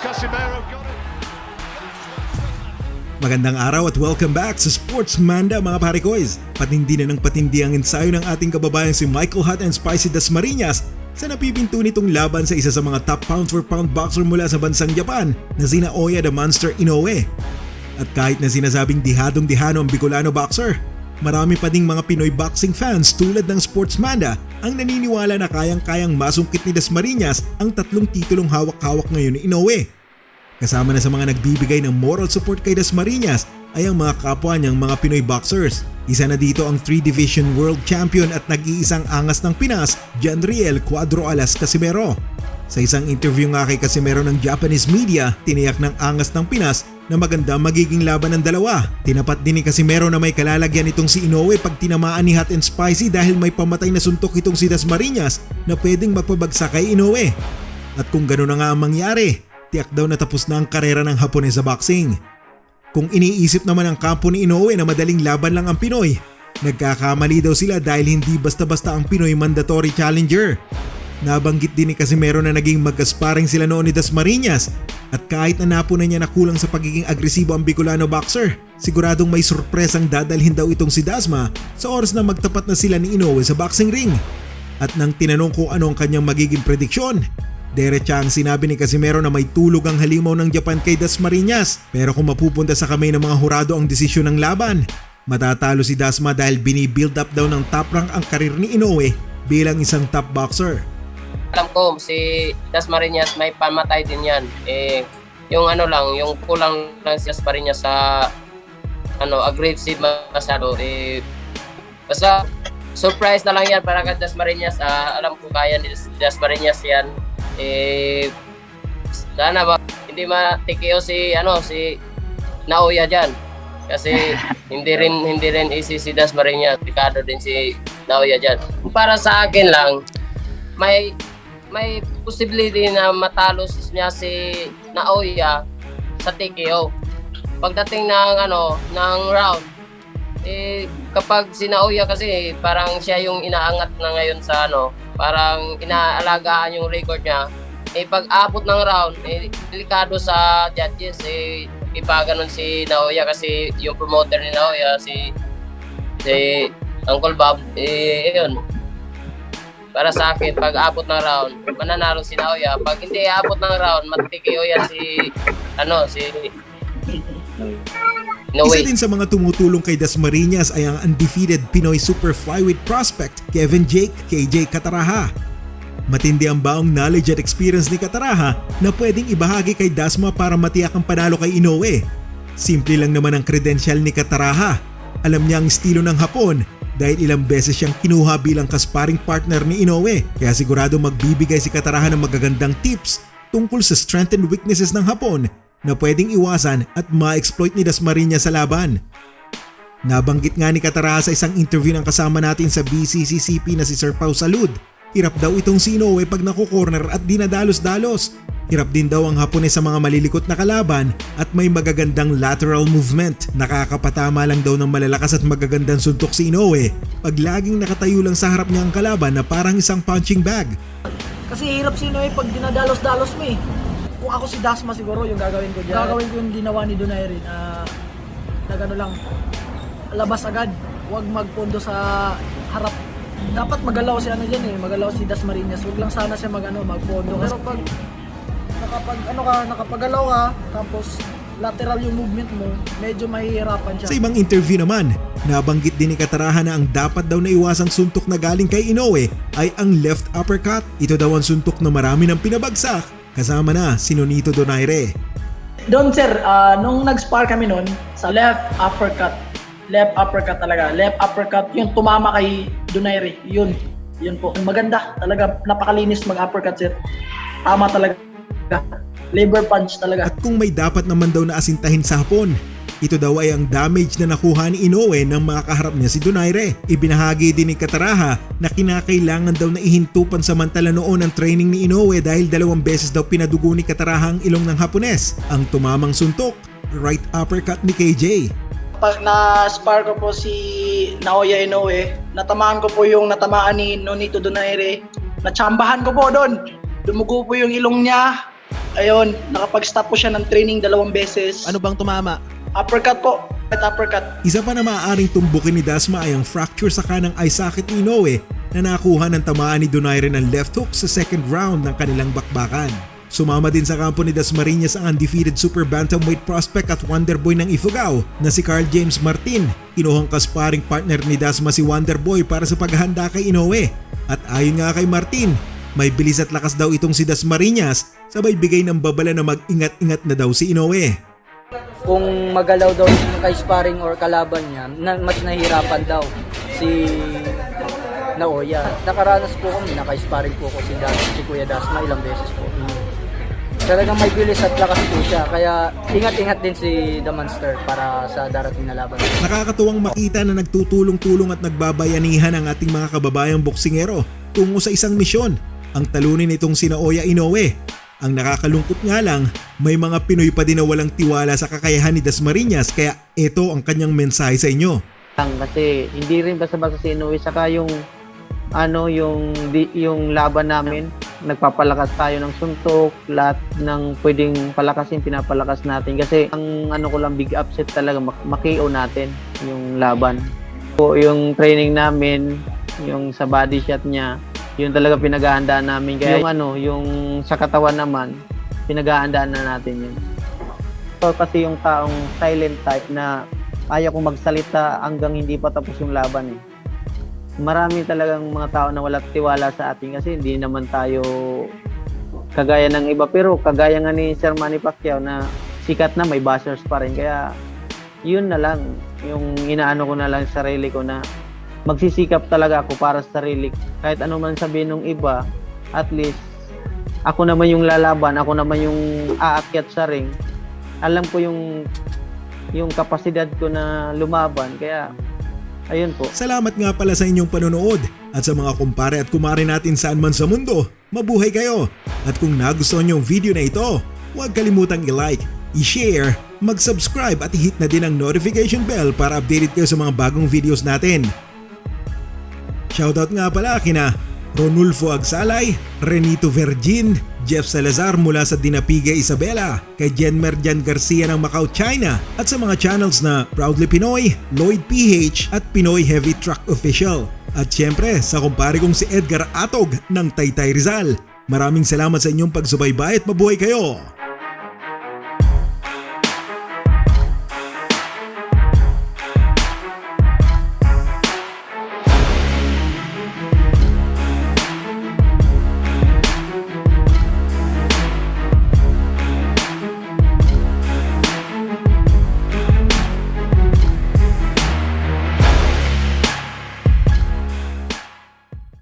Casimiro got it. Magandang araw at welcome back sa Sports Manda mga parikoys. Patindi na ng patindi ang ensayo ng ating kababayang si Michael Hot and Spicy Dasmariñas sa napipinto nitong laban sa isa sa mga top pound for pound boxer mula sa bansang Japan na sina Oya the Monster Inoue. At kahit na sinasabing dihadong dihano ang Bicolano boxer, marami pa ding mga Pinoy boxing fans tulad ng Sports Manda ang naniniwala na kayang-kayang masungkit ni Dasmariñas ang tatlong titulong hawak-hawak ngayon ni Inoue. Kasama na sa mga nagbibigay ng moral support kay Dasmariñas ay ang mga kapwa niyang mga Pinoy boxers. Isa na dito ang 3-division world champion at nag-iisang angas ng Pinas, Janriel Cuadro Alas Casimero. Sa isang interview nga kay Casimero ng Japanese media, tiniyak ng angas ng Pinas na maganda magiging laban ng dalawa. Tinapat din ni Casimero na may kalalagyan itong si Inoue pag tinamaan ni Hot and Spicy dahil may pamatay na suntok itong si Dasmariñas na pwedeng magpabagsak kay Inoue. At kung gano'n na nga ang mangyari, tiyak daw na tapos na ang karera ng Hapones sa boxing. Kung iniisip naman ang kampo ni Inoue na madaling laban lang ang Pinoy, nagkakamali daw sila dahil hindi basta-basta ang Pinoy mandatory challenger. Nabanggit din ni Casimero na naging magkasparing sila noon ni Dasmariñas at kahit na napunan niya na kulang sa pagiging agresibo ang Bicolano boxer, siguradong may surpresang dadalhin daw itong si Dasma sa oras na magtapat na sila ni Inoue sa boxing ring. At nang tinanong kung ano ang kanyang magiging prediksyon, Derecha ang sinabi ni Casimero na may tulog ang halimaw ng Japan kay Dasmariñas pero kung mapupunta sa kamay ng mga hurado ang desisyon ng laban, matatalo si Dasma dahil binibuild up daw ng top rank ang karir ni Inoue bilang isang top boxer. Alam ko si Dasmariñas may pamatay din yan. Eh, yung ano lang, yung kulang lang si Dasmariñas sa ano, aggressive masyado. Eh, basta surprise na lang yan para kay Dasmariñas. Ah, alam ko kaya ni Dasmariñas yan. Eh, sana ba hindi matikio si ano si Naoya diyan. Kasi hindi rin hindi rin easy si Dasmariñas. Delikado din si Naoya diyan. Para sa akin lang, may may possibility na matalo niya si Naoya sa TKO. Pagdating ng ano, ng round, eh kapag si Naoya kasi parang siya yung inaangat na ngayon sa ano, parang inaalagaan yung record niya. Eh pag abot ng round, eh delikado sa judges eh ipa ganun si Naoya kasi yung promoter ni Naoya si si Uncle Bob eh yun para sa akin, pag abot ng round, mananalo si Naoya. Pag hindi abot ng round, matikio yan si, ano, si, no Isa way. din sa mga tumutulong kay Dasmariñas ay ang undefeated Pinoy super flyweight prospect Kevin Jake KJ Kataraha. Matindi ang baong knowledge at experience ni Kataraha na pwedeng ibahagi kay Dasma para matiyak ang panalo kay Inoue. Simple lang naman ang credential ni Kataraha. Alam niya ang estilo ng Hapon dahil ilang beses siyang kinuha bilang kasparing partner ni Inoue kaya sigurado magbibigay si Kataraha ng magagandang tips tungkol sa strength and weaknesses ng Hapon na pwedeng iwasan at ma-exploit ni Dasmariñas sa laban. Nabanggit nga ni Kataraha sa isang interview ng kasama natin sa BCCCP na si Sir Pau Salud. Hirap daw itong si Inoue pag naku-corner at dinadalos-dalos. Hirap din daw ang Hapones sa mga malilikot na kalaban at may magagandang lateral movement. Nakakapatama lang daw ng malalakas at magagandang suntok si Inoue pag laging nakatayo lang sa harap niya ang kalaban na parang isang punching bag. Kasi hirap sino eh pag dinadalos-dalos mo eh. Kung ako si Dasma siguro yung gagawin ko dyan. Gagawin ko yung ginawa ni Donaire na na gano lang labas agad. Huwag magpondo sa harap. Dapat magalaw si ano dyan eh, magalaw si Dasmariñas. Huwag lang sana siya mag ano, magpondo. Pero pag nakapag ano ka, nakapagalaw ka, tapos lateral yung movement mo, medyo mahihirapan siya. Sa ibang interview naman, nabanggit din ni Kataraha na ang dapat daw na iwasang suntok na galing kay Inoue ay ang left uppercut. Ito daw ang suntok na marami ng pinabagsak kasama na si Nonito Donaire. Doon sir, ah, nung nag-spar kami noon sa left uppercut, left uppercut talaga, left uppercut, yung tumama kay Donaire, yun, yun po. Maganda, talaga, napakalinis mag-uppercut sir. Tama talaga. Liver punch talaga. At kung may dapat naman daw na asintahin sa hapon, ito daw ay ang damage na nakuha ni Inoue nang makaharap niya si Donaire. Ibinahagi din ni Kataraha na kinakailangan daw na ihinto pansamantala noon ang training ni Inoue dahil dalawang beses daw pinadugo ni Kataraha ang ilong ng Hapones. Ang tumamang suntok, right uppercut ni KJ. Pag na-spar ko po si Naoya Inoue, natamaan ko po yung natamaan ni Nonito Donaire, natsambahan ko po doon. Dumugo po yung ilong niya, Ayun, nakapag-stop po siya ng training dalawang beses. Ano bang tumama? Uppercut po. At uppercut. Isa pa na maaaring tumbukin ni Dasma ay ang fracture sa kanang eye socket ni Inoue na nakuha ng tamaan ni Donaire ng left hook sa second round ng kanilang bakbakan. Sumama din sa kampo ni Dasmariñas ang undefeated super bantamweight prospect at wonderboy ng Ifugao na si Carl James Martin. Kinuhang kasparing partner ni Dasma si Wonderboy para sa paghahanda kay Inoue. At ayon nga kay Martin, may bilis at lakas daw itong si Dasmariñas sabay bigay ng babala na mag-ingat-ingat na daw si Inoue. kung magalaw daw yung ka-sparring or kalaban niya, na, mas nahihirapan daw si Naoya. Nakaranas po kami, naka-sparring po ko si, Das, si Kuya Dasma ilang beses po. Talagang may bilis at lakas po siya, kaya ingat-ingat din si The Monster para sa darating na laban. Nakakatuwang makita na nagtutulong-tulong at nagbabayanihan ang ating mga kababayang boksingero tungo sa isang misyon, ang talunin itong sina Oya Inoue. Ang nakakalungkot nga lang, may mga Pinoy pa din na walang tiwala sa kakayahan ni Dasmariñas kaya ito ang kanyang mensahe sa inyo. kasi hindi rin basta-basta si Inoue saka yung ano yung yung laban namin nagpapalakas tayo ng suntok lahat ng pwedeng palakasin pinapalakas natin kasi ang ano ko lang big upset talaga mak- makio natin yung laban po yung training namin yung sa body shot niya yun talaga pinaghahandaan namin kaya yung ano yung sa katawan naman pinaghahandaan na natin yun So, kasi yung taong silent type na ayaw kong magsalita hanggang hindi pa tapos yung laban eh. Marami talagang mga tao na wala tiwala sa atin kasi hindi naman tayo kagaya ng iba. Pero kagaya nga ni Sir Manny Pacquiao na sikat na may bashers pa rin. Kaya yun na lang yung inaano ko na lang sa sarili ko na magsisikap talaga ako para sa sarili. Kahit ano man sabihin ng iba, at least ako naman yung lalaban, ako naman yung aakyat sa ring. Alam ko yung yung kapasidad ko na lumaban kaya ayun po. Salamat nga pala sa inyong panonood at sa mga kumpare at kumare natin saan man sa mundo. Mabuhay kayo! At kung nagustuhan niyo ang video na ito, huwag kalimutang i-like, i-share, mag-subscribe at i-hit na din ang notification bell para updated kayo sa mga bagong videos natin. Shoutout nga pala kina Ronulfo Agsalay, Renito Vergin, Jeff Salazar mula sa Dinapiga Isabela, kay Jenmer Jan Garcia ng Macau, China at sa mga channels na Proudly Pinoy, Lloyd PH at Pinoy Heavy Truck Official. At syempre sa kumpare kong si Edgar Atog ng Taytay Rizal. Maraming salamat sa inyong pagsubaybay at mabuhay kayo!